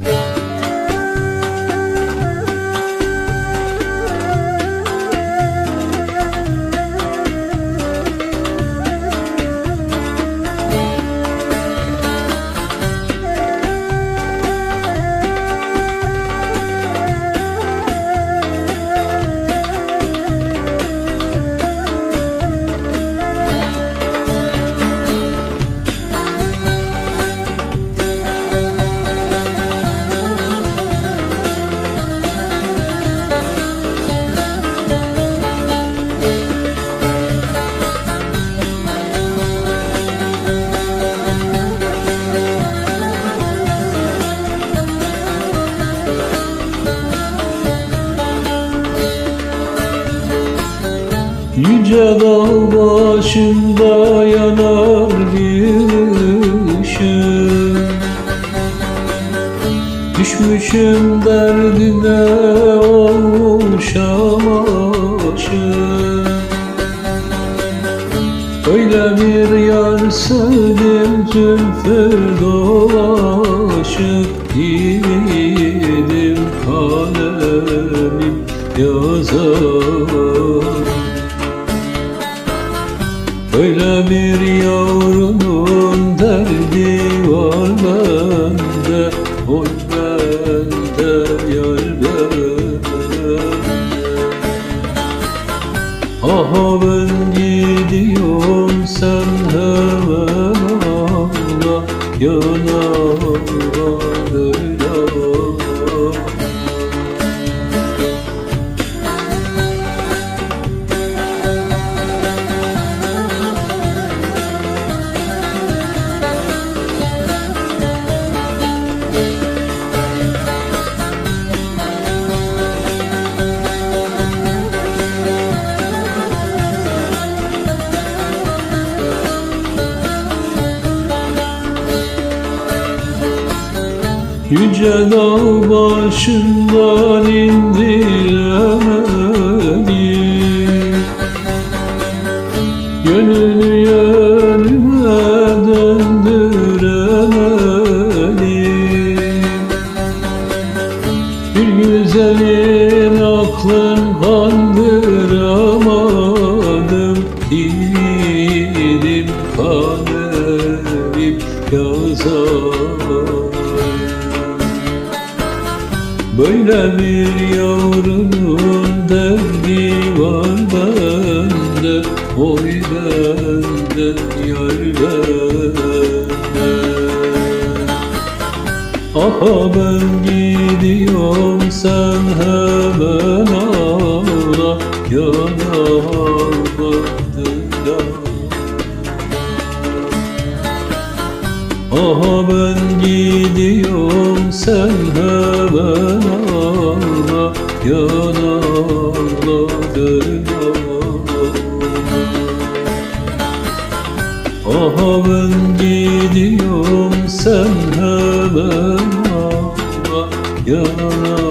Yeah. Yüce dağ başında yanar bir ışık Düşmüşüm derdine olmuşam aşık Öyle bir yar sevdim zülfü dolaşıp Gidim kalemim yazar Öyle bir yavrunun derdi var bende. Oy bende yar bende. Aha ben gidiyorum sen hemen ağla. Yanağına öyle ağla Yüce dağ başından indiremedim Gönlünü yönüme döndüremedim Bir güzelin aklın kandıramadım. Dilim kalemim yazar Böyle bir yavrunun derdi var bende. Oy bende yar bende. Aha ben gidiyorum sen hemen ağla. Yanağıma Aha ben gidiyorum sen hemen ağla Yanağına Aha ben gidiyorum sen hemen ağla Yanağına